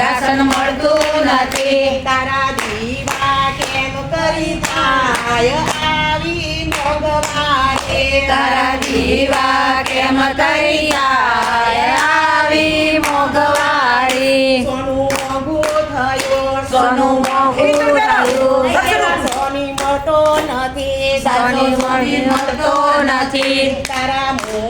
Ration મળતું નથી. તારા દીવા કેમ કરી થાય આવી મોગવારે તારા દીવા કેમ કરી થાય આવી મોગવારી સોનું મોગું થયું સોનું મોગું થયું. સોની મોટો નથી. સોની મોટો નથી. તારા મો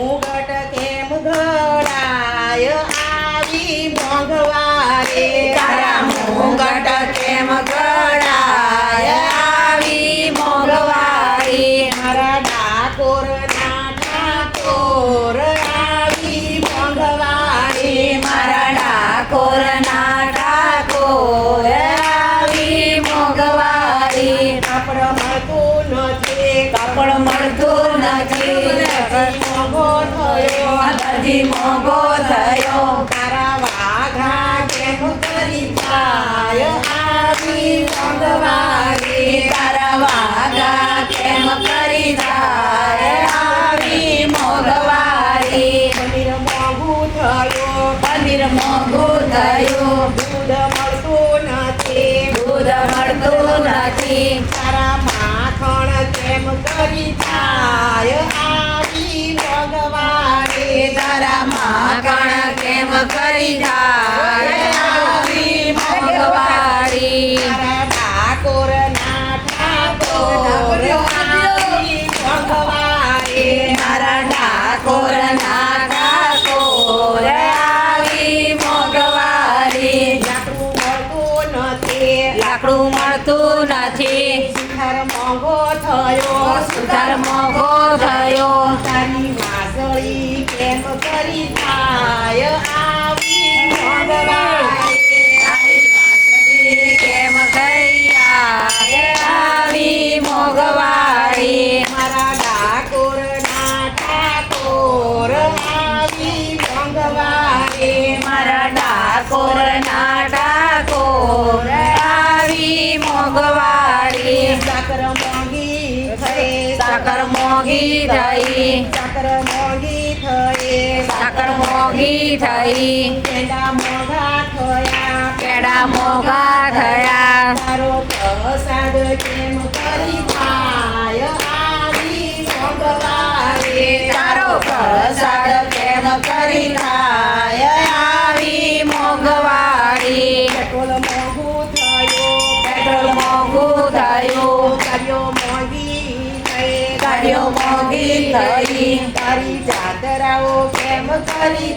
મળતું નથી નથી. મોંઘો થયો બધી મોગો થયો. તારા વાઘા કેમ કરી જાય આવી મોંઘવારી. તારા વાગા કેમ કરી જાય આવી થયું. દૂધ મળતું નથી. દૂધ મળતું નથી. તારા કેમ કરી થાય આવી મોંઘવારી તારા કણ કેમ કરી જાય? આવી મોગવાળી ઠાકોર ના ઠાકોર આવી મારા ના લાકડું મળતું નથી. મોંઘો થયો સુધાર મોંઘો થયો. સાકર મોંઘી થઈ સાકર મોંઘી થઈ સાકર મોંઘી થઈ પેડા મોંઘા થયા કેડા મોંઘા થયા તારો પ્રસાદ કેમ કરી થાય આવી મોંઘવારી તારો પ્રસાદ કેમ કરી થાય આવી મોંઘવાળી પેટ્રોલ મોંઘું થયું પેટ્રોલ મોંઘું થઈ તારી જાતરાઓ કેમ કરી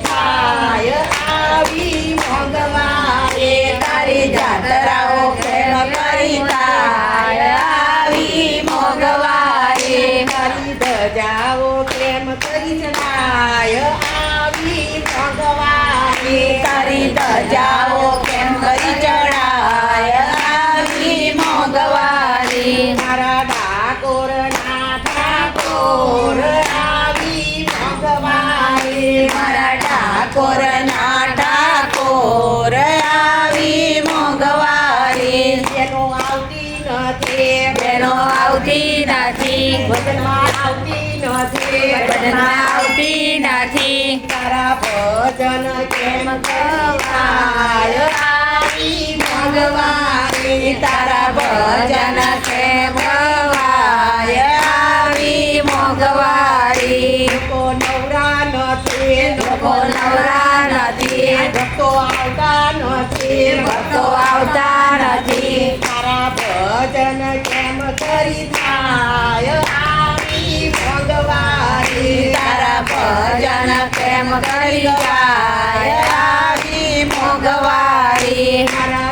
જેનો આવતી નથી બેનો આવતી નથી. વચનમાં આવતી નથી ભજનમાં આવતી નથી. તારા ભજન કેમ આવી મોંઘવારી તારા ભજન કેમ આવતા ભક્તો આવતા નથી. તારા ભજન કેમ કરી થાય? આવી ભગવારી તારા ભજન કેમ કરી થાય? આવી ભગવારી તારા